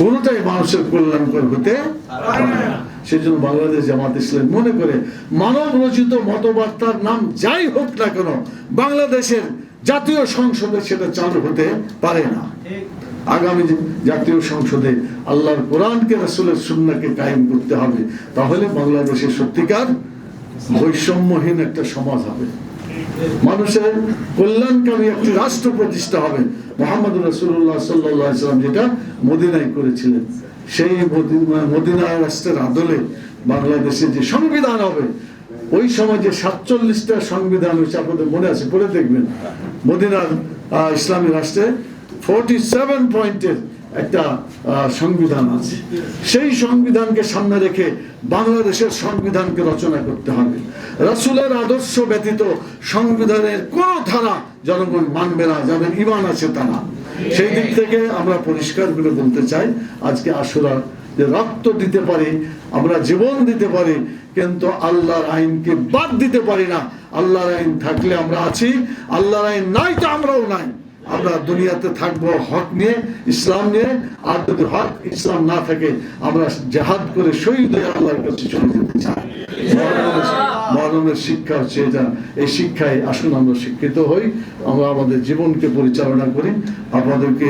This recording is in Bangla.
কোনোটাই মানুষের কল্যাণকর হতে না। সেজন্য বাংলাদেশ জামাত ইসলাম মনে করে মানব রচিত মতবার্তার নাম যাই হোক না কেন, বাংলাদেশের জাতীয় সংসদে সেটা চালু হতে পারে না। আগামী জাতীয় সংসদে আল্লাহর কোরআনকে, রাসূলের সুন্নাহকে কায়েম করতে হবে, তাহলে বাংলাদেশের সত্যিকার বৈষম্যহীন একটা সমাজ হবে। মানুষের কল্যাণকামী একটি রাষ্ট্র প্রতিষ্ঠা হবে। মোহাম্মদ রসুল্লাহ সাল্লাম যেটা মদিনায় করেছিলেন। সেই মদিনা- রাষ্ট্রের আদলে বাংলাদেশে যে সংবিধান হবে, ওই সময় যে সাতচল্লিশটা সংবিধান হয়েছে আপনাদের মনে আছে, পড়ে দেখবেন। মদিনার ইসলামী রাষ্ট্রে ফোরটি সেভেন পয়েন্টের একটা সংবিধান আছে। সেই সংবিধানকে সামনে রেখে বাংলাদেশের সংবিধানকে রচনা করতে হবে। রাসুলের আদর্শ ব্যতীত সংবিধানের কোন ধারা জনগণ মানবে না, যাদের ইমান আছে তারা। সেই দিক থেকে আমরা পরিষ্কার করে বলতে চাই, আজকে আসুরা যে রক্ত দিতে পারি, আমরা জীবন দিতে পারি, কিন্তু আল্লাহর আইনকে বাদ দিতে পারি না। আল্লাহর আইন থাকলে আমরা আছি, আল্লাহর আইন নাই তো আমরাও নাই। আমরা দুনিয়াতে থাকব হক নিয়ে ইসলাম নিয়ে। আর যদি হক ইসলাম না থাকে আমরা জাহাদ করে শহীদ হয়ে আল্লাহর কাছে চলে যেতে চাই। মরণের শিক্ষা হচ্ছে এটা। এই শিক্ষায় আসুন আমরা শিক্ষিত হই। আমরা আমাদের জীবনকে পরিচালনা করি। আপনাদেরকে